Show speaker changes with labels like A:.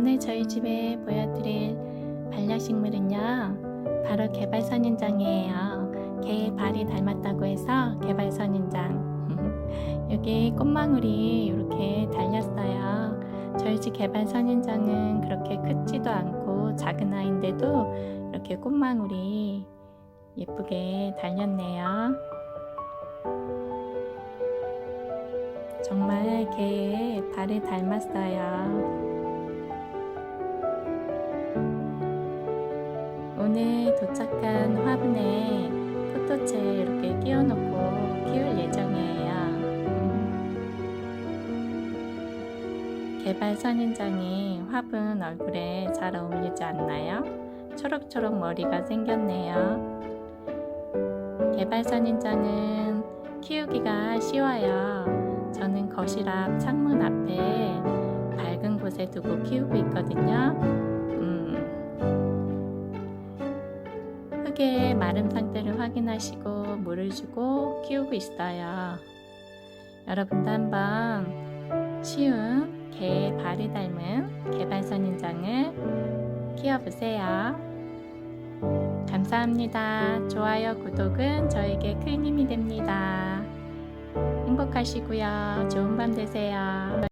A: 오늘 저희 집에 보여드릴 반려식물은요, 바로 개발선인장이에요. 개의 발이 닮았다고 해서 개발선인장. 여기 꽃망울이 이렇게 달렸어요. 저희 집 개발선인장은 그렇게 크지도 않고 작은 아이인데도 이렇게 꽃망울이 예쁘게 달렸네요. 정말 개의 발을 닮았어요. 오늘 도착한 화분에 포토채 이렇게 끼워놓고 키울 예정이에요. 음. 개발 선인장이 화분 얼굴에 잘 어울리지 않나요? 초록초록 머리가 생겼네요. 개발 선인장은 키우기가 쉬워요. 저는 거실 앞 창문 앞에 밝은 곳에 두고 키우고 있거든요. 흙의 마름 상태를 확인하시고 물을 주고 키우고 있어요. 여러분도 한번 쉬운 개의 발이 닮은 개발선인장을 키워보세요. 감사합니다. 좋아요, 구독은 저에게 큰 힘이 됩니다. 행복하시고요. 좋은 밤 되세요.